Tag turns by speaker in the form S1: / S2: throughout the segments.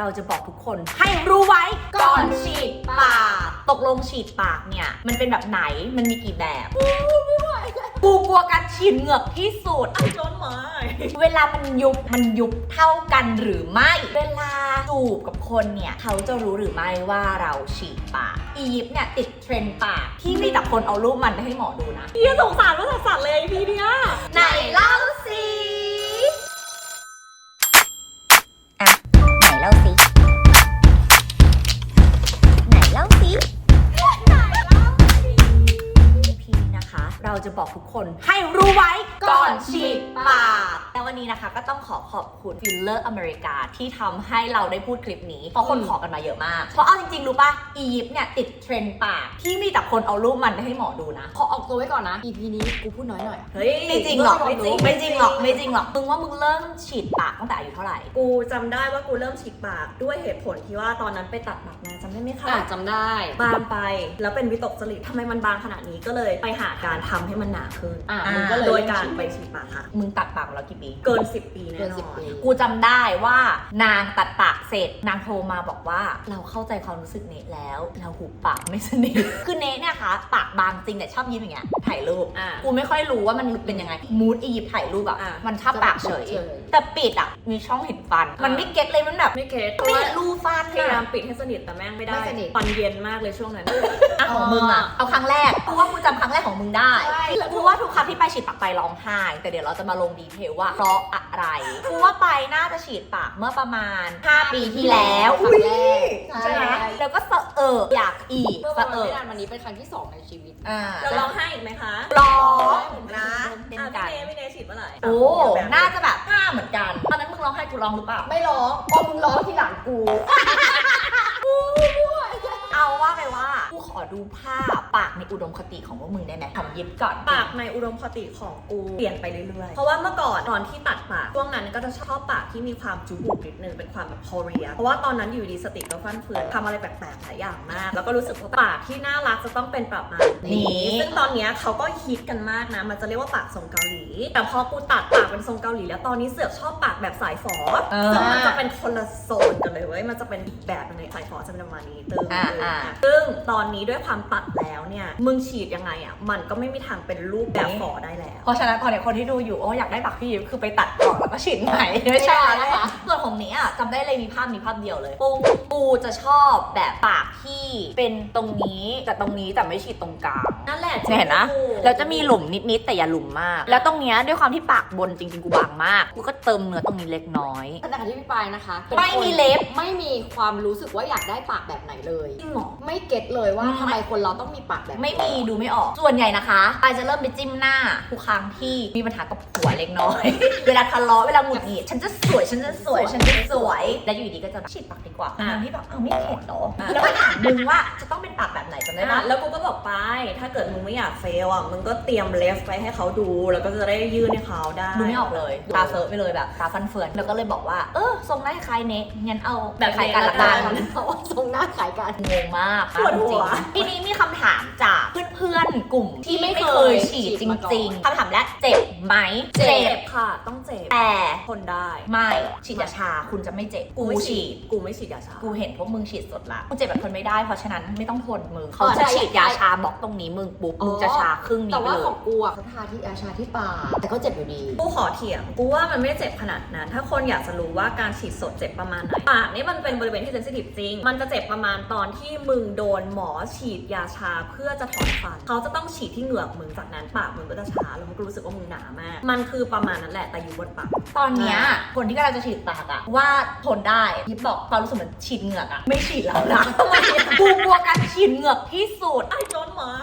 S1: เราจะบอกทุกคนให้รู้ไว้ก่อนฉีดปาก ตกลงฉีดปากเนี่ย มันเป็นแบบไหนมันมีกี่แบบกูกลัวการฉีดเหงือกที่สุด
S2: จนหมาย
S1: เวลามันยุบมันยุบเท่ากันหรือไม่ เวลาจูบกับคนเนี่ยเขาจะรู้หรือไม่ว่าเราฉีดปากอียิปต์เนี่ยติดเทรนด์ปากที่มีแต่คนเอารูปมันไปให้หมอดูนะ
S2: พี่สงสารว่าสัตว์เลยพี่เนี่ย
S1: ไหนเล่า เราจะบอกทุกคนให้รู้ไว้ก่อนฉีดปาก แต่วันนี้นะคะก็ต้องขอขอบคุณฟิลเลอร์อเมริกาที่ทำให้เราได้พูดคลิปนี้ เพราะคนขอกันมาเยอะมาก เพราะเอาจริงๆ รู้ป่ะอียิปต์เนี่ยติดเทรนด์ปากที่มีแต่คนเอารูปมันไปให้หมอดูนะ
S3: ขอออกตัวไว้ก่อนนะ EP นี้กูพูดน้อยหน่อย
S2: เฮ้ย
S1: ไม่จริงหรอก
S2: ไม่
S1: ไม่
S2: จ
S1: จ
S2: ริ
S1: ริ
S2: ง
S1: งไม่จริงหรอกไม่จริงหรอกมึงว่ามึงเริ่มฉีดปากตั้งแต่อายุเท่าไหร่
S2: กูจำได้ว่ากูเริ่มฉีกปากด้วยเหตุผลที่ว่าตอนนั้นไปตัดปากมาจำได้ไหมคะ
S3: อะจำได้
S2: บางไปแล้วเป็นวิตกจริตทำไมมันบางขนาดนี้ก็เลยไปหาการทำให้มันหนาขึ้น
S3: อะ
S1: อ่า
S3: มึงก็เลย
S2: โดยการไปฉีดปากค่ะ
S1: มึงตัดปากมาแล้วกี่ปี
S2: เกิน 10 ปีแน่
S3: เกิน
S2: น
S3: สิบ
S2: อน
S3: ปี
S1: กูจำได้ว่านางตัดปากเสร็จ นางโทรมาบอกว่าเราเข้าใจความรู้สึกเนทแล้ว เราหูปากไม่สนิท คือเนทเนี่ยคะปากบางจริงแต่ชอบยิ้มอย่างเงี้ยถ่ายรูป
S2: อะ
S1: กูไม่ค่อยรู้ว่ามันเป็นยังไง มูดอียิปต์ถ่ายรูปอะ
S2: อะ
S1: มันชอบปากเฉย
S3: เฉย
S1: แต่ปิดอะมีช่องเห็นฟัน มันไม่เก็ตเลยมันแบบ
S2: ไม่เก็ตเพราะ
S1: ไม่
S2: ว่า
S1: เห็นรูฟัน
S2: พยายา
S1: อะ
S2: มปิดให้สนิทแต่แม่งไม่ได้
S3: ไม่สนิท
S2: ฟันเย็นมากเลยช่วงนั้น
S1: อะของมึงอะเอาครั้งแรก กูว่ากูจำครั้งแรกของมึงได้
S3: ใช่
S1: กูว่าทุกครั้งที่ไปฉีดปากไปร้องไห้ แต่เดี๋ยวเราจะมาลงดีเทลว่าเพราะอะไรกูว่าไปน่าจะฉีดปากเมื่อประมาณ 5 ปีที่แล้ว
S3: ครั้งแรก
S1: ใช่ไหมแล้วก็สะเอออยากอีก
S3: เมื่อ
S1: สะ
S3: วัน
S1: เออ
S3: ไม่นานวันนี้เป็นครั้งที่สองในชีวิต
S1: อ่า
S2: จะร้องไห้อีกไหมคะ
S1: ร้องนะ
S2: อะ
S1: เป็น
S2: พี่
S1: กัน
S2: เนพี่เนฉีดเมื่อไหร่
S1: โอ้
S2: แบบ
S1: น่าจะแบบห้าเหมือนกัน ตอนนั้นมึงร้องไห้กูร้องหรือเปล่า
S3: ไม่ร้องเพราะมึงร้องทีหลังกู
S1: เอาว่าไปว่า กูข อดูภาพปากในอุดมคติของพวกมึงได้ไหมของยิบก่อน
S2: ปากในอุดมคติของกู เปลี่ยนไปเรื่อยๆ เพราะว่าเมื่อก่อนตอนที่ตัดปากช่วงนั้นก็จะชอบปากที่มีความจุบุกนิดนึงเป็นความแบบโคเรีย เพราะว่าตอนนั้นอยู่ดีสติก็ฟั่นเฟือนทำอะไรแปลกๆหลายอย่างมาก แล้วก็รู้สึกว่าปากที่น่ารักจะต้องเป็นประมาณนี้ซึ่งตอนเนี้ยเขาก็ฮิตกันมากนะ มันจะเรียกว่าปากทรงเกาหลี แต่พอกูตัดปากเป็นทรงเกาหลี แล้วตอนนี้เสือกชอบปากแบบสายฝอ
S1: เออ
S2: ซึ่งมันจะเป็นคนละโซนกันเลยเว้ยมันจะเป็นอีกแบบหนึงเลยสายฝอจะเป็นประมาณนี้ตึง
S1: อ่า
S2: ตึง
S1: อ่า
S2: ซึ่งตอนนี้ด้วยความตัดแล้วเนี่ย มึงฉีดยังไงอะ มันก็ไม่มีทางเป็นรูปแบบฝอได้แล้ว
S1: เพราะฉะนั้นตอนเนี้ยคนที่ดูอยู่โอ้อยากได้ปากพี่ยิบคือไปตัดก่อนแล้วก็ฉีดใหม่ไม่ใช่นะคะ ส่วนของเนี้ยจำได้เลยมีภาพนี้ภาพเดียวเลยปูปูจะชอบแบบปากที่เป็นตรงนี้กับตรงนี้แต่ไม่ฉีดตรงกลาง
S2: นั่นแหละ
S1: เนี่ยเห็นนะแล้วจะมีหลุมนิดๆแต่อย่าหลุมมาก แล้วตรงเนี้ยด้วยความที่ปากบนจริงๆกูบางมากกูก็เติมเนื้อตรงนี้เล็กน้อย
S3: ขณะที่พี่ปายนะคะป็น
S1: ไม่
S3: คน
S1: มีเล็บ
S3: ไม่มีความรู้สึกว่าอยากได้ปากแบบไหนเลย
S2: จริงเหรอ
S3: ไม่เก็ตเลยว่า
S1: ไม่
S3: ทำไมคนเราต้องมีปากแบบ
S1: ไม่มีดูไม่ออก ส่วนใหญ่นะคะปายจะเริ่มไปจิ้มหน้าทุกครั้งที่มีปัญหากับผัวเล็กน้อย เวลาทะเลาะเวลาหงุดหงิดฉันจะสวยฉันจะสวยฉันจะสวย แล้วอยู่ดีก็จะฉีดปากดีกว่า
S2: อะ
S1: ทั้งที่แบบเอ้าไม่เข็ดเหรอแล้วก็ถามมึงว่าจะต้องเป็นปากแบบไหนจำได้
S2: อะ
S1: ปะ
S2: แล้วกูก็บอกไป ถ้าเกิดมึงไม่อยากเฟลอะ มึงก็เตรียมเลฟไปให้เขาดู แล้วก็จะได้ยื่นให้เขาได้
S1: ดูไม่ออกเลยตาเฟิร์ไปเลยแบบตาฟันเฟือนแล้วก็เลยบอกว่า เออทรงหน้าคล้ายเนทงั้นเอาแบบคล้ายกันละกัน
S3: เพราะว่าทรงหน้าขายกัน
S1: งงมาก
S2: ปวดหัว
S1: จริงๆทีนี้มีคำถามจากเพื่อนๆกลุ่มที่ไม่เคยฉีดจ
S3: ฉีดมาก่อน
S1: ริงๆคำถามแรกเจ็บไหม
S2: เจ็บค่ะ ต้องเจ็บ
S1: แต่
S2: ทนได้
S1: ไม่ฉีดยาชาคุณจะไม่เจ็บกู
S2: ไม่
S1: ฉีด
S2: กูไม่ฉีดยาชา
S1: กูเห็นพวกมึงฉีดสดละกูเจ็บแบบทนไม่ได้เพราะฉะนั้นไม่ต้องทนมึง
S3: อ๋
S1: เขา
S3: อ
S1: จะ
S3: ใช่
S1: ฉีดยาชาบล็อกตรงนี้มึงปุ๊บ
S3: อ๋อ
S1: มึงจะชาครึ่งนี้
S3: แต่
S1: ไป
S3: ว่า
S1: เล
S3: ขอยงกูอะเขาทาที่อาชาที่ปากแต่ก็เจ็บอยู่ดี
S2: กูขอเถียงกูว่ามันไม่เจ็บขนาดนั้น ถ้าคนอยากจะรู้ว่าการฉีดสดเจ็บประมาณไหนปากนี่มันเป็นบริเวณที่เซนซิทีฟจริง มันจะเจ็บประมาณตอนที่มึงโดนหมอฉีดยาชาเพื่อจะถอนฟันเขาจะต้องฉีดที่เหงือกมึงจากนั้นปากมึงก็จะชาแล้วมึงก็รู้สึกว่ามึงหนามาก มันคือประมาณนั้นแหละแต่อยู่บนปาก
S1: ตอนเนี้ยคนที่กำลังจะฉีดปากอะว่าทนได้ยิบบอกความรู้สึกเหมือนฉีดเหงือกอะไม่ฉีดแล้วนะกูกลัวการฉีดเหงือกที่สุด
S2: ไอ้โจนไม้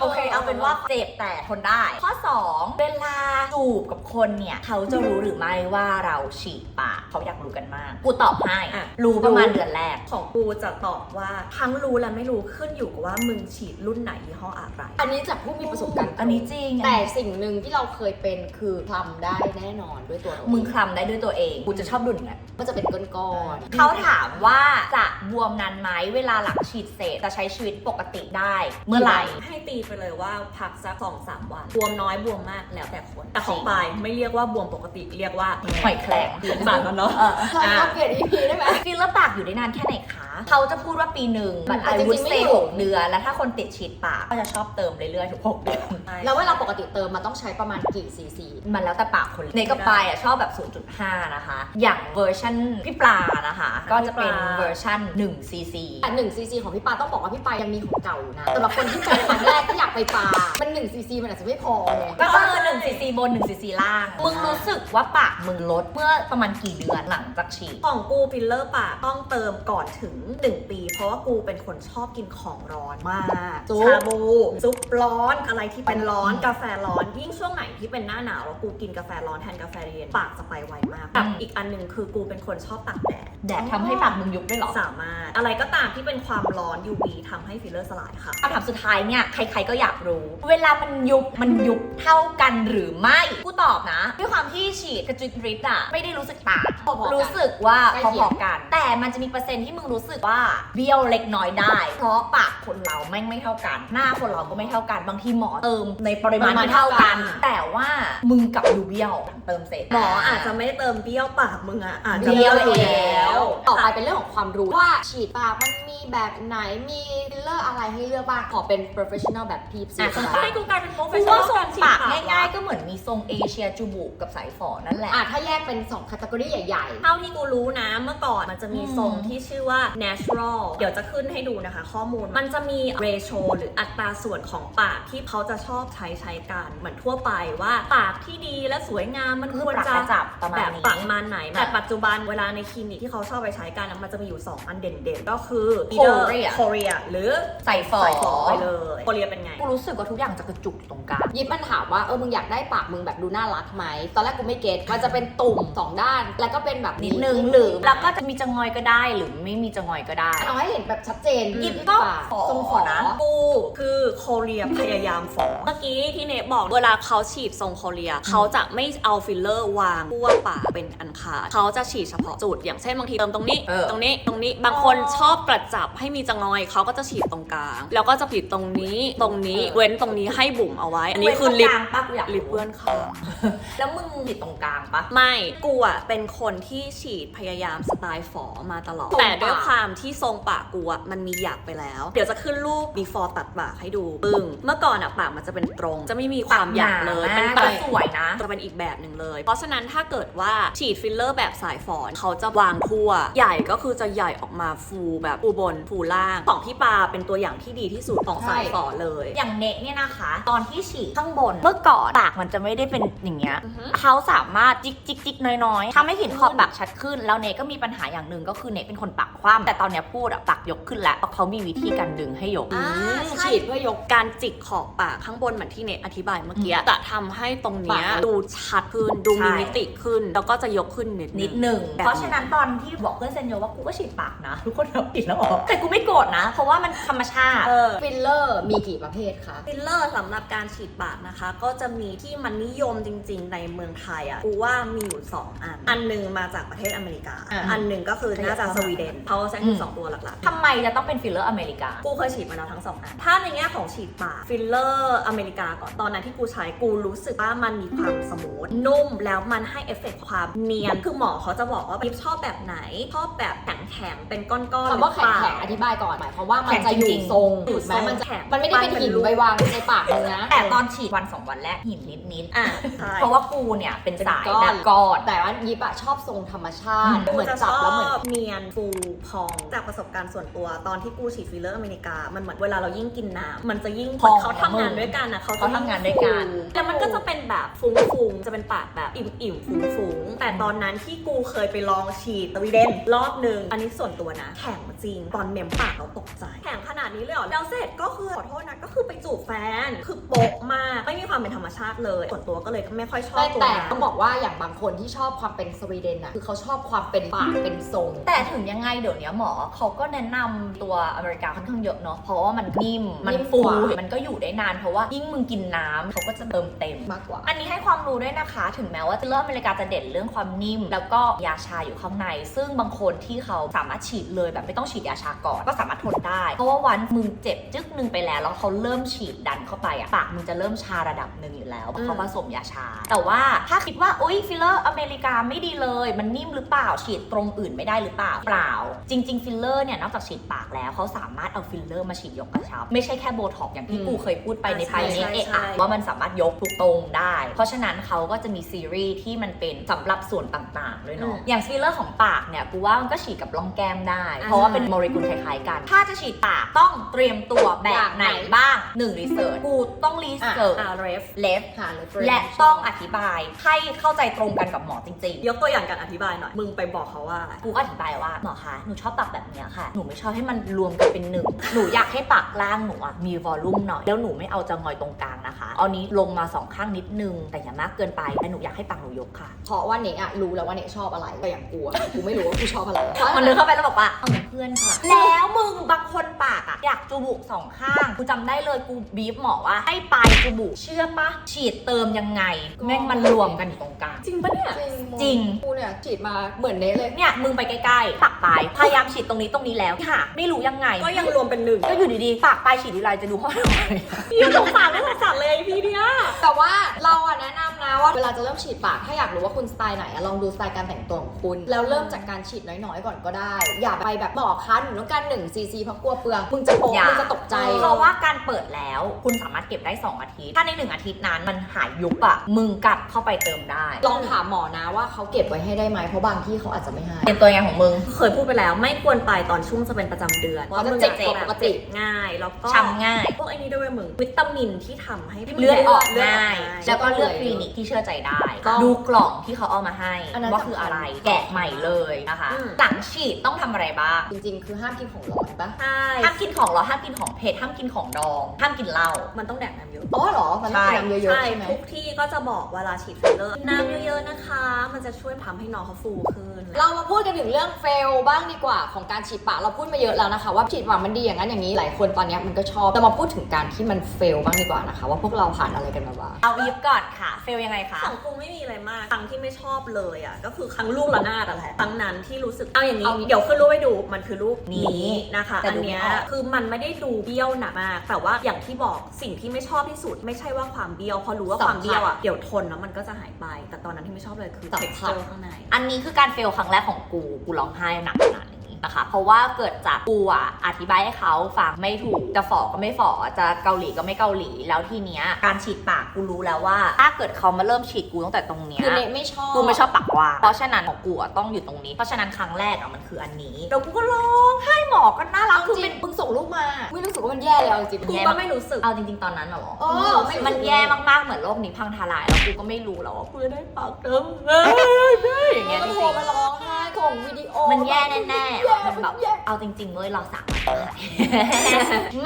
S1: โอเค เอาเป็นว่าเจ็บแต่ทนได้ ข้อ 2 เวลาจูบกับคนเนี่ย เขาจะรู้หรือไม่ว่าเราฉีดปากเขาอยากรู้กันมาก กูตอบให้
S2: อะ
S1: รู้ประมาณเดือนแรก
S2: ของกูจะตอบว่าทั้งรู้และไม่รู้ขึ้นอยู่กับว่ามึงฉีดรุ่นไหนยี่ห้ออะไร
S3: อันนี้จากผู้มีประสบการณ์
S1: อันนี้จริง
S3: แต่สิ่งหนึ่งที่เราเคยเป็นคือคลำได้แน่นอนด้วยตัวเรา
S1: มึ
S3: มึ
S1: งคลำได้ด้วยตัวเองกูจะชอบดุนไง
S3: ก็จะเป็นก้อนๆ
S1: เขาถามว่าจะบวมนานไหมเวลาหลังฉีดเสร็จจะใช้ชีวิตปกติได้ เมื่อไหร่
S2: ให้ตีไปเลยว่าพักสักสองสามวันบวมน้อยบวมมากแล้วแต่คนแต่ของปลายไม่เรียกว่าบวมปกติเรียกว่า
S1: หอยแครง
S2: สงสารมันเนาะ
S1: เออ
S3: เราเปลี่ยน EP ได้ไหม
S1: ฟิลเลอร์ปากอยู่ได้นานแค่ไหนคะเขาจะพูดว่าปีหนึ่งมัน
S3: แต่
S1: ไอ
S3: จริงๆ
S1: วุ้น
S3: ไม่
S1: เซ่
S3: ถึง
S1: หกเดือนแล้วถ้าคนติดฉีดปากก็จะชอบเติมเรื่อยๆทุกหกเดือน
S3: แล้วเวลาปกติเติมมันต้องใช้ประมาณกี่ซีซี
S1: มันแล้วแต่ปากคนในกับปลายอะชอบแบบ 0.5 นะคะ อย่างเวอร์ชันพี่ปลานะคะ ก็จะเป็นเวอร์ชัน1 cc
S3: แต่หนึ่งซีซีของพี่ปาต้องบอกว่าพี่ปายังมีของเก่าอยู่นะสำหรับคนที่ไปครั้งแรกที่อยากไปปามันหนึ่งซีซีมันอาจจะไม่พอไง
S1: ก็คือ1 cc บน1 cc ล่างมึงรู้สึกว่าปากมึงลดเมื่อประมาณกี่เดือนหลังจากฉีด
S2: ของกูฟิลเลอร์ปากต้องเติมก่อนถึง 1 ปี เพราะว่ากูเป็นคนชอบกินของร้อนมาก
S3: ซุป
S2: ชาบูซุปร้อนอะไรที่เป็นร้อนกาแฟร้อนยิ่งช่วงไหนที่เป็นหน้าหนาวแล้วกูกินกาแฟร้อนแทนกาแฟเย็นปากจะไปไวมากกับ
S1: อืม
S2: อีกอันหนึ่งคือกูเป็นคนชอบตากแดด
S1: แดดทำให้ปากมึงยุบด้วยเหรอ
S2: สามารถ อะไรก็ตามที่เป็นความร้อน UV ทำให้ฟิลเลอร์สลายค่ะ
S1: คำถามสุดท้ายเนี่ยใครๆก็อยากรู้ เวลามันยุบมันยุบเท่ากันหรือไม่กูตอบนะด้วยความที่ฉีดกระจุยริดอะไม่ได้รู้สึกต่าง
S3: พอๆกัน
S1: รู้สึกว่า
S3: ใกล้
S1: พ
S3: เคีย
S1: องๆกัน แต่มันจะมีเปอร์เซ็นต์ที่มึงรู้สึกว่าเบี้ยวเล็กน้อยได้ เพราะปากคนเราแม่งไม่เท่ากัน หน้าคนเราก็ไม่เท่ากันบางทีหมอเติมในปริมาณที่เท่ากัน แต่ว่ามึงกลับดูเบี้ยวหลังเติมเสร็จ
S2: หมออาจจะไม่ได้เติมเบี้ยวปากมึงอะอาจจะ
S1: เบี้ยว
S2: อยู่
S1: แล้
S2: แล้ว
S3: ต่อไปเป็นเรื่องของความรู้ว่าฉีดปากมันมีแบบไหนมีฟิลเลอร์อะไรให้เลือกบ้างขอเป็น professional แบบพีพซี
S1: อะ
S2: ทำให้กูกลายเป็นโปรเฟ
S1: กู
S2: ชชั่น
S1: ว่า
S2: อล
S1: ทร
S2: กางรฉีด
S1: ปาก
S2: ปาก
S1: ง่ายๆก็เหมือนมีทรงเอเชียจูบุกับสายฝอนั่นแหละ
S3: อะถ้าแยกเป็น2 c a t e g o r y ใหญ่
S2: เท่าที่กูรู้นะเมื่อก่อนมันจะมี
S1: อืม
S2: ทรงที่ชื่อว่า natural เดี๋ยวจะขึ้นให้ดูนะคะ ข้อมูลมันจะมี ratio หรืออัตราส่วนของปากที่เขาจะชอบใช้ใช้กันเหมือนทั่วไปว่าปากที่ดีและสวยงามมัน
S1: คือ
S2: ควร
S1: ปาก
S2: จะ
S1: กระจับประมา
S2: แบ
S1: ณ
S2: บ
S1: นี้
S2: ประมาณไหนแต่ปัจจุบันเวลาในคลินิกที่เขาชอบไปใช้กันนะมันจะมีอยู่ 2 อันเด่นๆ ก็คือ
S1: Korea
S2: Korea หรือ
S1: ใส่ฝอ
S2: ใส่ฝอไปเลยโคเรียเป็นไง
S1: กูรู้สึกว่าทุกอย่างจะกระจุกอยู่ตรงกลาง
S3: ๆยิปมันถามว่าเออมึงอยากได้ปากมึงแบบดูน่ารักไหมตอนแรกกูไม่เก็ตมันจะเป็นตุ่มสองด้าน แล้วก็เป็นแบบ
S1: นิดนึงหรือแล้วก็จะมีจะงอยก็ได้หรือไม่มีจะงอยก็ได้
S3: เอาให้เห็นแบบชัดเจน
S1: ยิปก็
S3: ปาก
S1: ฝอ
S3: ทรงฝอ
S1: นะ
S2: กูคือโคเรียพยายามฟ้องเมื่อกี้ที่เนทบอกเวลาเขาฉีดทรงโคเรียเขาจะไม่เอาฟิลเลอร์วางทั่วปากเป็นอันขาดเขาจะฉีดเฉพาะจุด อย่างเช่นบางทีเติมตรงนี้
S1: เออ
S2: ตรงนี้ตรงนี้บางคนชอบกระจับให้มีจังอยเขาก็จะฉีดตรงกลาง แล้วก็จะปิดตรงนี้ตรงนี้เว้นตรงนี้ให้บุ๋มเอาไว้ อันนี้คือลิป
S1: เว้นตรงกลางปะกูอยาก
S2: ลิปเปื้อนข้าง
S1: แล้วมึงติดตรงกลางปะ
S2: ไม่กูอะเป็นคนที่ฉีดพยายามสไตล์ฝอมาตลอดแต่ด้วยความที่ทรงปากกูอะมันมีหยักไปแล้ว เดี๋ยวจะขึ้นรูป before ตัดปากให้ดูปึ้ง เมื่อก่อนอะปากมันจะเป็นตรง จะไม่มีความหยักเลย เป็น
S1: ปา
S2: ปากก
S1: สวยนะ
S2: จะเป็นอีกแบบหนึ่งเลย เพราะฉะนั้นถ้าเกิดว่าฉีดฟิลเลอร์แบบสายฝอนเขาจะวางทั่ว ใหญ่ก็คือจะใหญ่ออกมาฟูแบบฟูบนฟูล่าง ของพี่ปาเป็นตัวอย่างที่ดีที่สุดของสายฝอเลย
S1: อย่างเน็กเนี่ยนะคะ ตอนที่ฉีดข้างบน เมื่อก่อนปากมันจะไม่ได้เป็นอย่างเงี้ย
S2: อือฮึ
S1: เขาสามารถจิกจิกจิกน้อยๆทำให้เห็นขอบปากชัดขึ้น แล้วเน็กก็มีปัญหาอย่างหนึ่งก็คือเน็กเป็นคนปากคว่ำแต่ตอนเนี้ยพูดอะปากยกขึ้นแล้วเพราะเขามีวิธีการดึงให้ยก
S2: อ่า
S3: อืม
S2: ใช่
S3: ฉีดเพื่อยก
S2: การจิกขอบปากข้างบนเหมือนที่เนทอธิบายเมื่อกี้
S1: อืม
S2: จะทำให้ตรงเนี้ย
S3: ปาก
S2: ดูชัดขึ้นดูมี
S1: ใช่
S2: มิติขึ้น แล้วก็จะยกขึ้นนิด
S1: นิดหนึ่ง
S2: แบบ
S1: เพราะฉะนั้นตอนที่บอกเพื่อนเซนโยว่ากูก็ฉีดปากนะ ทุกคนเราปิดแล้วออกแต่กูไม่โกรธนะ เพราะว่ามันธรรมชาติ
S2: เออ
S3: ฟิลเลอร์มีกี่ประเภทคะ
S2: ฟิลเลอร์สำหรับการฉีดปากนะคะ ก็จะมีที่มันนิยมจริง ๆ ในเมืองไทยอะกูว่ามีอยู่ 2 อัน อันหนึ่งมาจากประเทศอเมริกา
S3: อ่า
S2: อันหนึ่งก็คือน่าจะสวีเดนเขาใช้คือสองตัวหลักๆ
S1: ทำไมจะต้องเป็นฟิลเลอร์อเมริกา
S2: กูเคยฉีดมาแล้วทั้งสองอัน ถ้าในแง่ของฉีดปากฟิลเลอร์อเมริกาก่อนตอนนั้นที่กูใช้กูรู้สึกว่ามันมีความสมูทนุ่มแล้วมันให้เอฟเฟกต์ความเนียนคือหมอเขาจะบอกว่ายิบชอบแบบไหนชอบแบบแข็งๆเป็นก้อนๆ
S3: คำว่า
S2: หรือเป
S3: แข็ง
S2: ล่
S3: ๆอธิบายก่อนหมายความว่ามัน
S1: แข็ง
S3: จะอยู่
S1: จริงๆ
S3: ทรง
S2: อยู่
S3: ถูกไหม
S2: ทรง
S3: มันจะ
S2: แข็ง
S3: มันไม่ได้เป็นหิน
S2: ปั้นเป็นรูป
S3: ไปวางในปากมึงนะ
S1: แต่ตอนฉีดวันสองวันแรกหินนิด
S2: อะใช่
S1: ๆเพราะว่ากูเนี่ยเป็นสาย
S3: เป็นก้อน
S1: แบบก้อน
S3: แต่ว่ายิปอะชอบทรงธรรมชาติ
S1: อืม
S3: เหมือนจับแล้วเหมือน
S2: เนียนฟูพองจากประสบการณ์ส่วนตัว ตอนที่กูฉีดฟิลเลอร์อเมริกามันเหมือนเวลาเรายิ่งกินน้ำมันจะยิ่ง
S1: พอง
S2: เขาทำงานด้วยกันนะเขาจะ
S1: เขาทำงานด้วยกัน
S2: ฟูแล้วมันก็จะเป็นแบบฟุ้งๆจะเป็นปากแบบอิ่มๆฟุ้งๆแต่ตอนนั้นที่กูเคยไปลองฉีดสวีเดนรอบหนึ่งอันนี้ส่วนตัวนะ แข็งจริง ตอนเมมปากเราตกใจ แข็งขนาดนี้เลยเหรอแล้วเสร็จก็คือขอโทษนะก็คือไปจูบแฟนคือโปะมากไม่มีความเป็นธรรมชาติเลย ส่วนตัวก็เลยไม่ค่อยชอบ
S3: แต่
S2: ตัว
S3: แต่
S2: นั้น
S3: ต้องบอกว่าอย่างบางคนที่ชอบความเป็นสวีเดนอะคือเขาชอบความเป็นปากเป็นทรง
S1: แต่ถึงยังไงเดี๋ยวนี้หมอเขาก็แนะนำตัวอเมริกาค่อนข้างเยอะเนาะเพราะว่ามันนิ่มมัน
S3: นิ่ม
S1: ฟู
S3: กว่า
S1: มันก็อยู่ได้นานเพราะว่ายิ่งมึงกินน้ำเขาก็จะเติมเต็ม
S3: มากกว่า
S1: อันนี้ให้ความรู้ด้วยนะคะ ถึงแม้ว่าฟิลเลอร์อเมริกาจะเด่นเรื่องความนิ่ม แล้วก็ยาชาอยู่ข้างใน ซึ่งบางคนคนที่เขาสามารถฉีดเลยแบบไม่ต้องฉีดยาชาก่อนก็สามารถทนได้ เพราะว่าวันมึงเจ็บจึ๊กนึงไปแล้วแล้วเขาเริ่มฉีดดันเข้าไปอะปากมึงจะเริ่มชาระดับหนึ่งอยู่แล้วเพราะเขาผสมยาชา แต่ว่าถ้าคิดว่าอุ้ยฟิลเลอร์อเมริกาไม่ดีเลย มันนิ่มหรือเปล่าฉีดตรงอื่นไม่ได้หรือเปล่าเปล่า จริง ๆ ฟิลเลอร์เนี่ยนอกจากฉีดปากแล้วเขาสามารถเอาฟิลเลอร์มาฉีดยกกระชับ ไม่ใช่แค่โบท็อกซ์อย่างที่
S3: อืม
S1: กูเคยพูดไปใน
S2: ใช่
S1: ภายใน
S2: ใช่
S1: เอะ
S2: ใช่
S1: อะว่ามันสามารถยกทุกตรงได้ เพราะฉะนั้นเขาก็จะมีซีรีส์ที่มันเป็นสำหรับส่วนต่างๆด้วยเนาะ
S2: อืม
S1: อย่างฟิลเลอร์ของปากเนี่ยกูว่ามันก็ฉีดกับร่องแก้มได้
S2: อ่า
S1: เพราะว่าเป็นโมเลกุลคล้ายๆกัน ถ้าจะฉีดปากต้องเตรียมตัวแบบไหนบ้างหนึ่งรีเสิร์ชกูต้องรีเสิร์ช
S2: อ่าเรฟ
S1: เลฟ
S3: หา reference
S1: และต้องอธิบายให้เข้าใจตรงกันกับหมอจริงๆ
S2: ยกตัวอย่างการอธิบายหน่อย มึงไปบอกเขาว่าอะไร
S1: กูก็อธิบายว่าหมอคะหนูชอบปากแบบเนี้ยค่ะ หนูไม่ชอบให้มันรวมกันเป็นหนึ่งหนูอยากให้ปากล่างหนูอะมีวอลลุ่มหน่อย แล้วหนูไม่เอาจะงอยตรงกลางนะคะ เอานี้ลงมาสองข้างนิดนึง แต่อย่ามากเกินไปแต่หนูอยากให้ปากหนูยกค่ะ
S3: เพราะว่าเนอะรู้แล้วว่าเนชอบอะไรแต่อย่างกูอะกูไม่รู้ว่ากูชอบอะไร
S1: มันเดินเข้าไปแล้วบอกว่าเอาเหมือนเพื่อนค่ะ แล้วมึงบางคนปากอะอยากจมูกสองข้างกูจำได้เลยกูบีฟหมอว่าให้ปลายจมูกเชื่อปะฉีดเติมยังไงแม่งมันรวมกันอยู่ตรงกลาง
S2: จริงปะเนี่ย
S1: จริง
S3: กูเนี่ยฉีดมาเหมือนเนเลย
S1: เนี่ยมึงไปใกล้ๆปากปลายพยายามฉีดตรงนี้ตรงนี้แล้วค่ะ ไม่รู้ยังไง
S2: ก็ยังรวมเป็นหนึ่ง
S1: ก็อยู่ดีๆปากปลายฉีดวิไลจะดูห้อยทำไม
S2: ยังสงสารไม่สงสารเลยพี่เนี่ย
S3: แต่ว่าเราอะแนะนำนะว่าเวลาจะเริ่มฉีดปากถ้าอยากรู้ว่าคุณสไตล์ไหนอะลองดูสไตล์การแต่งตัวของคุณ แล้วเริ่มจากการฉีดน้อยๆก่อนก็ได้ อย่าไปแบบบอกคันหนูต้องการ1ซีซีเพราะกลัวเปลืองมึงจะโปะ
S1: อย่า
S3: มึงจะตกใจ
S1: เพราะว่าการเปิดแล้วคุณสามารถเก็บได้ 2 อาทิตย์ ถ้าใน 1 อาทิตย์นั้นมันหายยุบอะมึงกลับเข้าไปเติมได้
S3: ลองถามหมอนะว่าเขาเก็บไว้ให้ได้ไหมเพราะบางที่เขาอาจจะไม่ให้
S1: เป็นตัวอย่างของมึง
S2: เคยพูดไปแล้วไม่ควรไปตอนช่วงจะเป็นประจำเดือน
S3: เพราะมัน
S2: มึง
S3: เจ็บ
S2: อะ
S3: ปกติ
S2: เจ็บง่ายแล้วก็
S1: ช้ำง่าย
S2: พวกไอ้นี้ด้วยเวยมึงวิตามินที่ทำให้
S1: เลือดออก
S2: เลืด
S1: ง่าย แล้วก็เลือกคลินิกที่เชื่อใจได้ดูกล่องที่เขาเอามาให้
S3: อันนั้น
S1: ว่าคืออะไรแกะใหม่เลยนะคะหลังฉีดต้องทำอะไรบ้าง
S3: จริงๆ คือห้ามกินของร้อนปะ
S2: ใช่
S1: ห้ามกินของร้อนห้ามกินของเผ็ดห้ามกินของดอง ห้ามกินเหล้า
S2: มันต้องแดกน้ำเยอะ
S3: อ๋อเหรอ มันต้องกินน้ำเยอะๆ
S2: ใช่
S3: ใช่ไหม
S2: ทุกที่ก็จะบอกเวลาฉีดฟิลเลอร์น้ำเยอะๆนะคะ มันจะช่วยทำให้น้องเขาฟูขึ้น
S3: เรามาพูดกันถึงเรื่องเฟลบ้างดีกว่าของการฉีดปากเราพูดมาเยอะแล้วนะคะ ว่าฉีดปากมันดีอย่างนั้นอย่างนี้หลายคนตอนเนี้ยมันก็ชอบแต่มาพูดถึงการที่มันเฟลบ้างดีกว่านะคะ ว่าพวกเราผ่านอะไรกันมาบ้าง
S1: เอาอีฟก่อนค่ะเฟลยังไงคะ
S2: ของกูไม่มีอะไรมากครั้งที่ไม่ชอบเลยอะก็คือครั้งลูกระนาดอะแหละครั้งนั้นที่รู้สึกเอาอย่างนี้
S3: เอางี้
S2: เดี๋ยวขึ้นรูปให้ดูมันคือรูป
S1: นี้
S2: นี้นะคะ
S1: แต่
S2: อัน
S1: ดูไม่
S2: เนี้ย
S1: ออก
S2: คือมันไม่ได้ดูเบี้ยวหนักมาก แต่ว่าอย่างที่บอกสิ่งที่ไม่ชอบที่สุด ไม่ใช่ว่าความเบี้ยวเพราะรู้ว่าความเบี้ยวอะเดี๋ยวทนแล้วมันก็จะหายไป แต่ตอนนั้นที่ไม่ชอบเลยคือ
S3: สัมผัส
S2: texture ข้างใน
S1: อันนี้คือการเฟลครั้งแรกของกู กูร้องไห้หนักขนาด นี้นะคะ เพราะว่าเกิดจากกูอะอธิบายให้เขาฟังไม่ถูกจะฝ่อก็ไม่ฝ่อจะเกาหลีก็ไม่เกาหลี แล้วทีเนี้ยการฉีดปากกูรู้แล้วว่า ถ้าเกิดเขามาเริ่มฉีดกูตั้งแต่ตรงเนี้ย
S3: คือเนไม่ชอบ
S1: กูไม่ชอบปากกว่างเพราะฉะนั้นของกูอะต้องอยู่ตรงนี้ เพราะฉะนั้นครั้งแรกอะมันคืออันนี้แล้วกูก็ร้องไห้หมอก็น่ารัก
S3: เอา
S1: คือ
S3: จริ
S1: เป็
S3: ง
S1: น
S3: มึงส่งรูปมาไม่รู้สึกว่ามันแย่เลยเอาจริง
S2: กูก็ไม่รู้สึก
S1: เอาจริง ๆตอนนั้นอะเหรอ
S3: เออไม่รู้สึก
S1: มันแย่มากๆเหมือนโลกนี้พังทลายแล้วกูก็ไม่รู้แล้วว่ากูจะได้ปากเติมเฮ้ยอย่างเงี้ย
S3: ก็
S1: จ
S3: โท
S1: ริ
S3: รงมาร้องไห้ส่งวิดีโอ
S1: ๆมันแย่แน่
S3: แย่
S1: ๆมันแบบ
S3: แย่
S1: เอาจริงๆเลยเราสามารถได้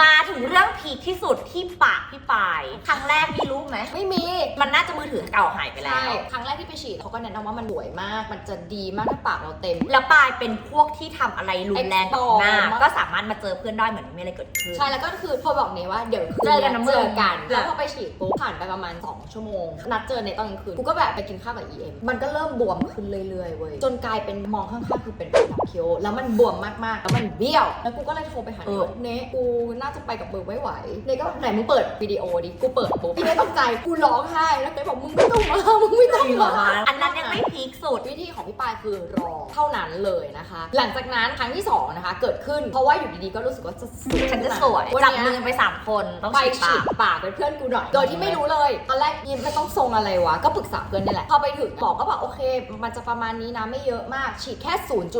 S1: มาถึงเรื่องพีคที่สุดที่ปากพี่ปายครั้งแรกพี่รู้ไหม
S3: ไม่มี
S1: มันน่าจะมือถือเก่าหายไปแล้
S3: ใช่
S1: ว
S3: ครั้งแรกที่ไปฉีดเขาก็แนะนำว่ามันสวยมาก มันจะดีมากถ้าปากเราเต็ม
S1: แล้วปายเป็นพวกที่ทำอะไรรุนแรงกับหน้า
S3: Explore
S1: ก็สามารถมาเจอเพื่อนได้เหมือนไม่มีอะไรเกิดขึ้น
S3: ใช่แล้วก็คือพอบอกเนยว่าเดี๋ยวคื
S1: เจอกันนะมึง
S3: เจอกัน
S1: แบบ
S3: แล้วพอไปฉีดปุ๊บผ่านไปประมาณ 2 ชั่วโมง นัดเจอในตอนกลางคืนกูก็แบบไปกินข้าวกับ EM มันก็เริ่มบวมขึ้นเรื่อยๆเว้ยจนกลายเป็นมองข้างๆคือเป็นดับเคี้ยวแล้วมันบวมมากๆ แล้วมันเบี้ยว แล้วกูก็เลยโทรไปหาเนยว่าเนยกูน่าจะไปกับมึงไม่ไหว เนยก็ไหนมึงเปิดวิดีโอดิ กูเปิดปุ๊บเนยตกใจ กูร้องไห้ แล้วเนยบอกมึงไม่ต้องมา มึงไม่ต้องมา
S1: อันนั้นยังไม่พีคสุด
S3: วิธีของพี่ปายคือรอเท่านั้นเลยนะคะ หลังจากนั้นครั้งที่สองนะคะเกิดขึ้น เพราะว่าอยู่ดีๆก็รู้สึกว่าจะสวย
S1: ฉันจะสวย
S3: วัน
S1: จับ
S3: เนี้
S1: มือยไปสามคนต้อง
S3: ไป
S1: ฉีดปา
S3: ฉี
S1: ก
S3: ดปากเป็นเพื่อนกูหน่อย โดยที่ไม่รู้เลยตอนแรกยิ้มไม่ต้องทรงอะไรวะ ก็ปรึกษาเพื่อนนี่แหละ พอไปถึงหมอก็บอกโอเค มันจะประมาณนี้นะไม่เยอะมาก ฉีดแค่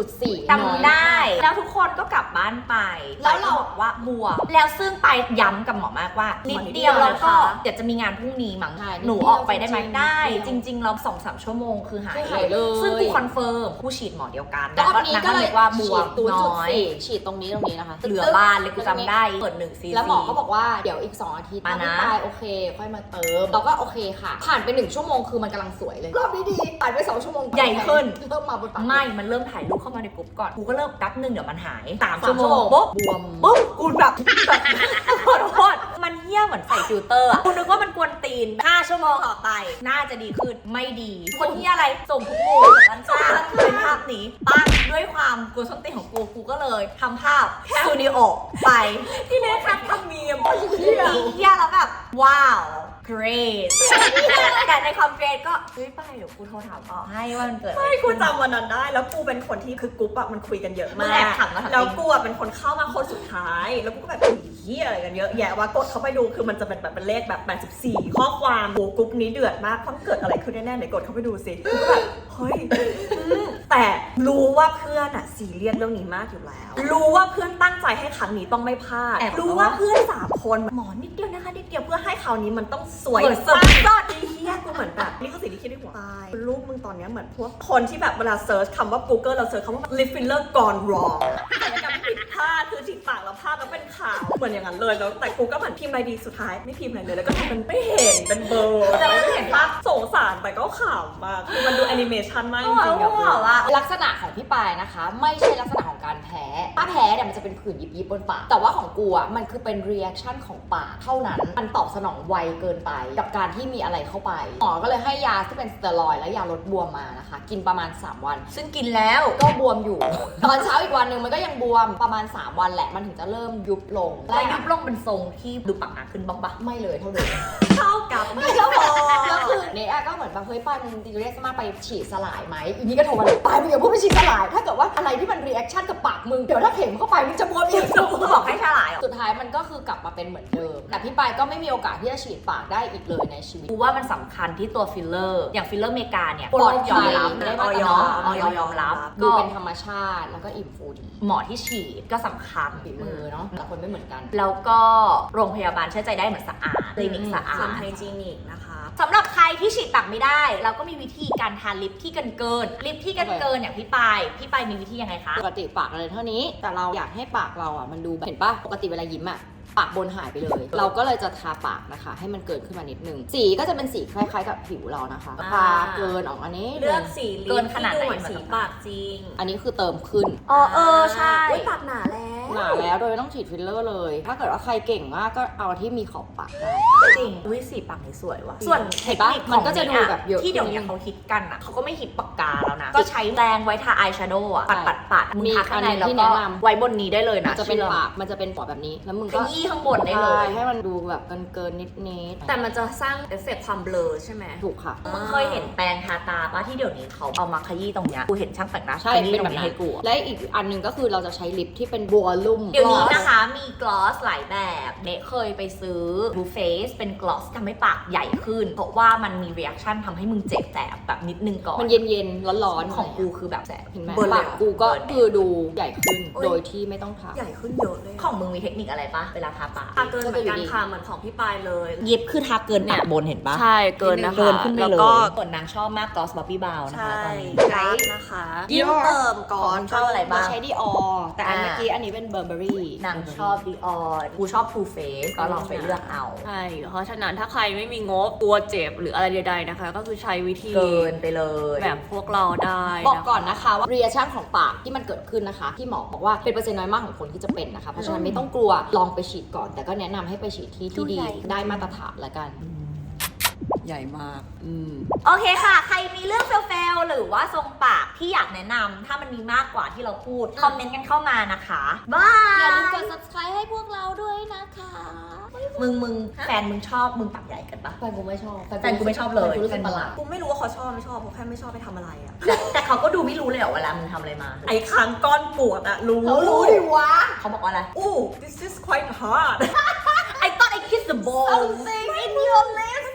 S3: 0.4
S1: จำได้แล้วทุกคนก็กลับบ้านไป
S3: แล้วเรา
S1: ไปก็บอกว่าบวมแล้วซึ่งไปย้ำกับหมอมากว่านิดเดียว
S2: นิดเดียว
S1: แล้วก็
S2: นะคะ
S1: เดี๋ยวจะมีงานพรุ่งนี้มั้ง
S3: ใช่นิดเดียว
S1: หนูออกไปได้ไหม
S3: จริงๆ
S1: ได้
S3: นิดเดียว
S1: จริงๆเราสองสามชั่วโมงคือหาย
S3: คือหายเลย
S1: ซึ่งกูคอนเฟิร์มผู้ฉีดหมอเดียวกัน
S3: รอบนี้ก็เลย
S1: แล้วว่าบวม
S3: ฉีด
S1: น้อย
S3: 0.4ฉีดตรงนี้ตรงนี้นะคะ
S1: เหลือบ้านเลยกูจำได้เปิดหนึ่งซีซี
S3: แล้วหมอก็บอกว่าเดี๋ยวอีก2อาทิตย์
S1: มา
S3: ถ้า
S1: นะ
S3: ไม่ตายโอเค ค่อยมาเติมเราก็โอเคค่ะ ผ่านไป1ชั่วโมงคือมันกำลังสวยเลยรอบนี้ดีผ่านไป2ชั่วโมง
S1: ใหญ่ขึ้น
S3: เริ่มมาบนปาก
S1: ไม่มันเริ่มถ่ายรูปเข้ามาในกลุ่มก่อนกูก็เริ่มแป๊บนึงเดี๋ยวมันหายสาม
S3: สาม
S1: ชั่วโม
S3: ชั่วโม
S1: ง
S3: ง
S1: ปุ๊บ
S3: บวม
S1: ปุ๊บกูแบบแบบขอโทษ มันเฮี้ยเหมือนใส่ฟิลเตอร์อะกูนึกว่ามันกวนตีนห้าชั่วโมงต่อไป น่าจะดีขึ้นไม่ดี คนที่อะไรส่งทุกโมงจากกันซ่าเป็นภาพนี้ปั้งด้วยความกวนส้นตีนของกูกูก็เลยทำภาพสตูดิโอไป
S2: ที่เนทแคปทำเมียม
S1: เฮี้ยแล้วแบบว้าว great แต่ในความ great ก็เฮ้ยไปเดี๋ยวกูโทรถามต่อให้ว่ามันเกิดอะไร
S2: ไม่กู
S1: ขึ้น
S2: จำวันนั้นได้ แล้วกูเป็นคนที่คือกรุ๊ปอะมันคุยกันเยอะ
S1: มึ
S2: มาง
S1: แอบ
S2: ก
S1: ขำมาทำไม
S2: แล้วกูอะเป็นคนเข้ามาคนสุดท้าย แล้วกูก็แบบเฮียอะไรกันเยอะแยะว่ากดเข้าไปดูคือมันจะเป็นแบบเป็นเลขแบบ84 ข้อความโอ้กรุ๊ปนี้เดือดมากต้องเกิดอะไรขึ้นแน่ๆไหนกดเข้าไปดูสิกูก็แบบเฮ้ยอืมแต่รู้ว่าเพื่อนอะซีเรียสเรื่องนี้มากอยู่แล้ว รู้ว่าเพื่อนตั้งใจให้ครั้งนี้ต้องไม่พลาด
S1: แอบ
S2: รู้ว่าเพื่อนสามคนหมอนิดเดียวนะคะนิดเดียวเพื่อให้คราวนี้มันต้องสวย
S1: เหมือนสด
S2: สดดีเฮียกูเหมือนแบบนี่คือสิ่งที่คิดในหัวตายรูปมึงตอนเนี้ยเหมือนพวกคนที่แบบเวลาเซิร์ชคำว่า Google เราเซิร์ชคำว่า lip filler gone wrong ปากแล้วภาพแล้วเป็นข่าวเหมือนอย่างนั้นเลยแล้วแต่กูก็เหมือนพิมพ์อะไรดีสุดท้ายไม่พิมพ์อะไรเลยแล้วก็ทำเป็นไม่เห็นเป็นเบลอร์
S1: แต่เราเห็นปะ
S2: สงสารแต่ก็ขำมากคือมันดูแอนิเมชันมากจริงๆ
S1: บ
S2: อะ
S1: อกว่า
S3: ลักษณะของพี่ปายนะคะ ไม่ใช่ลักษณะ การแพ้ถ้าแพ้เนี่ยมันจะเป็นผื่นยิบยิบบนปาก แต่ว่าของกูอะมันคือเป็น reaction ของปากเท่านั้น มันตอบสนองไวเกินไป กับการที่มีอะไรเข้าไปหมอก็เลยให้ยาที่เป็นสเตียรอยด์และยาลดบวมมานะคะ กินประมาณ 3 วัน
S1: ซึ่งกินแล้ว
S3: ก็บวมอยู่ ตอนเช้าอีกวันหนึ่งมันก็ยังบวมประมาณ 3 วันแหละมันถึงจะเริ่มยุบลง
S1: แล้วยุบลงเป็นทรงที่ดูปากหนาขึ้นบ้างปะ
S3: ไม่เลยเท่าเดิม
S2: เท่ากับไม่
S3: แล้ว
S2: พอ
S3: แล้วคือเนยก็เหมือนแบบเฮ้ยปายมึงดีเรียกมากไปฉีดสลายไหมอีนี่ก็โทรมาเลยปายมึงอย่าพูดไปฉีดสลาย ถ้าเกิดว่าอะไรที่มันรีแอคชั่นกับปากมึงเดี๋ยวถ้าเข็มเข้าไปมึงจะบวมอีก
S1: กูบอกให้ฉลายเหรอ
S3: สุดท้ายมันก็คือกลับมาเป็นเหมือนเดิม แต่พี่ปายก็ไม่มีโอกาสที่จะฉีดปากได้อีกเลยในชีวิต
S1: กูว่ามันสำคัญที่ตัวฟิลเลอร์ อย่างฟิลเลอร์อเมริกาเนี่ย
S3: ปลอดภัย
S1: ยอมรับ
S3: ได้
S1: นะ
S3: มา
S1: อ
S3: ต
S1: อ
S3: ร
S1: ย
S3: ฐาน
S1: ออยยอมรับ
S3: ดู
S1: ก็
S3: เป็นธรรมชาติแล้วก็อิ่มฟูดี
S1: หมอที่ฉีดก็สำคัญ
S3: ฝีมือเนาะแต่ละคนไม่เหมือนกัน
S1: แล้วก็โรงพยาบาลเชื่อใจได้เหมือนสะอาดคลินิกสะอา
S2: ส่วน
S1: ด
S2: ไฮจีนิกนะคะ
S1: สำหรับใครที่ฉีดปากไม่ได้ เราก็มีวิธีการทาลิปที่เกินเกินๆลิปที่เกินเกินๆเนี่ยพี่ปายพี่ปายมีวิธียังไงคะ
S3: ปกติปากเราเลยเท่านี้ แต่เราอยากให้ปากเราอะมันดูแบบเห็นปะปกติเวลายิ้มอะ ปากบนหายไปเลย เราก็เลยจะทาปากนะคะ ให้มันเกิดขึ้นมานิดนึง สีก็จะเป็นสีคล้ายๆ กับผิวเรานะคะ
S2: อ่า
S3: ทาเกินออกอันนี้
S2: เลือกสีลิป
S1: เกินขนาดไหน
S2: ที่เหมือนสีปากจริง
S3: อันนี้คือเติมขึ้น
S1: อ๋อเออใช่
S2: อุ๊ยปากหนาแล้ว
S3: หนาแล้วโดยไม่ต้องฉีดฟิลเลอร์เลย ถ้าเกิดว่าใครเก่งมากก็เอาที่มีขอบปากได้
S1: จริงอุ้ยสีปากนี่สวยว่ะส่วนเทคนิค
S3: มันก็จะดูแบบเยอะ
S1: ที่เดี๋ยวนี้เขาฮิตกันอะเขาก็ไม่ฮิตปากกาแล้วนะ ก็ใช้แรงไว้ทาอายแชโดว์อะ ปัดปัดปัดมึง
S3: มี
S1: ทาข้างใน
S3: อันหนึ่ง
S1: แล้ว
S3: ที่
S1: ก็
S3: แนะนำ
S1: ไว้บนนี้ได้เลย
S3: มั
S1: นะ
S3: นจะเป็น
S1: ชื่อ
S3: ปาก มันจะเป็นปอดแบบนี้ แล้วมึง
S1: ข
S3: ก็
S1: ยี้ข้างบนได้เลย
S3: ใช่ให้มันดูแบบเกินๆนิดๆ
S2: แต่มันจะสร้างเอฟเฟกต์ความเบลอใช่ไหม
S3: ถูกค่ะ
S1: มึงเคยเห็นแปรงทาตาปะที่เดี๋ยวนี้เขาเอามาขยี้ตรงเนี้ยกูเห็นช่างแต่งหน้า
S3: ใช่
S1: ขยี้
S3: เป็น
S1: ตร
S3: แบ
S1: ง
S3: บ
S1: นี้
S3: นั้น
S1: ให้กูอะ
S3: และอีกอันหนึ่งก็คือเราจะใช้ลิปที่เป็นบัวลุ่ม
S1: เดี๋ยวนี้
S3: gloss
S1: นะคะมีกลอสหลายแบบเนเคยไปซื้อ Blue Face เป็นกลอสทำให้ปากใหญ่ขึ้น เพราะว่ามันมี reaction ทำให้มึงเจ็บแสบแบบนิดนึงก่อน
S3: มันเย็นๆ ร้อนๆ
S1: ของกูคือแบบแสบ
S3: เห็นไหม
S1: เบิร์นเลย
S3: ปากกูก็คือดูใหญ่ขึ้น
S2: โอ๊ย
S3: โดยที่ไม่ต้องทา
S2: ใหญ่ขึ้นเยอะเลย
S1: ของมึงมีเทคนิคอะไรปะเวลาทาปาก
S2: ตาเกินเหมือนกันค่ะเหมือนของพี่ปายเลย
S1: เย็บคือทาเกินปากบนเห็นปะ
S2: ใช่เกินนะคะ
S1: เกินขึ้นไป
S2: แล้ว
S1: เลย
S2: ก็
S1: ส่วนนางชอบมากกลอสบ๊อบบี้บาวนะ
S2: ใช่
S1: คะตอนนี้
S2: ใช้
S1: ใช้
S2: นะคะ
S3: Dior
S2: ยิ่งเติมก่อน
S1: ชอบอะไรบ้าง
S3: เราใช้ดีออแต่อัน
S1: อ่า
S3: เมื่อกี้อันนี้เป็นเบอร์เบอรี่
S1: นางชอบดีออกูชอบ True Face ก็ลองไปเลือกเอา
S4: ใช่เพราะฉะนั้นถ้าใครไม่มีงบตัวเจ็บหรืออะไรใดๆนะคะ ก็คือใช้วิธี
S1: เกินไปเลย
S4: แบบพวกเราได้
S3: บอกะก่อนนะคะว่า reaction ของปากที่มันเกิดขึ้นนะคะที่หมอบอกว่าเป็นเปอร์เซ็นต์น้อยมากของคนที่จะเป็นนะคะเพราะฉะนั้นไม่ต้องกลัวลองไปฉีดก่อน แต่ก็แนะนำให้ไปฉีดที่ที่ดี
S1: ดูใหญ่
S3: ได้มาตรฐานละกัน
S4: ใหญ่มาก อืม
S1: โอเคค่ะ ใครมีเรื่องเฟลๆหรือว่าทรงปากที่อยากแนะนำถ้ามันมีมากกว่าที่เราพูด คอมเมนต์กันเข้ามานะคะบาย
S3: อย่าลืมกด subscribe ให้พวกเราด้วยนะคะ
S1: มึงมึงแฟนมึงชอบมึงปากใหญ่กันปะ
S3: แฟนกูไม่ชอบ
S1: แฟนกูไม่ชอบเลย
S3: แฟนกูรู้สึกประหลาด
S2: กูไม่รู้ว่าเขาชอบไม่ชอบเพราะแค่ไม่ชอบไปทำอะไรอะ
S1: แต่แต่เขาก็ดูไม่รู้เลยเหรอเวลามึงทำอะไรมา
S2: ไอ้ค้างก้อนปวดอะรู้
S3: เขารู้ดิวะ
S1: เขาบอกว่าอะไร
S2: อู้ this is quite hard
S1: I thought I kissed the ball
S3: Something in your lips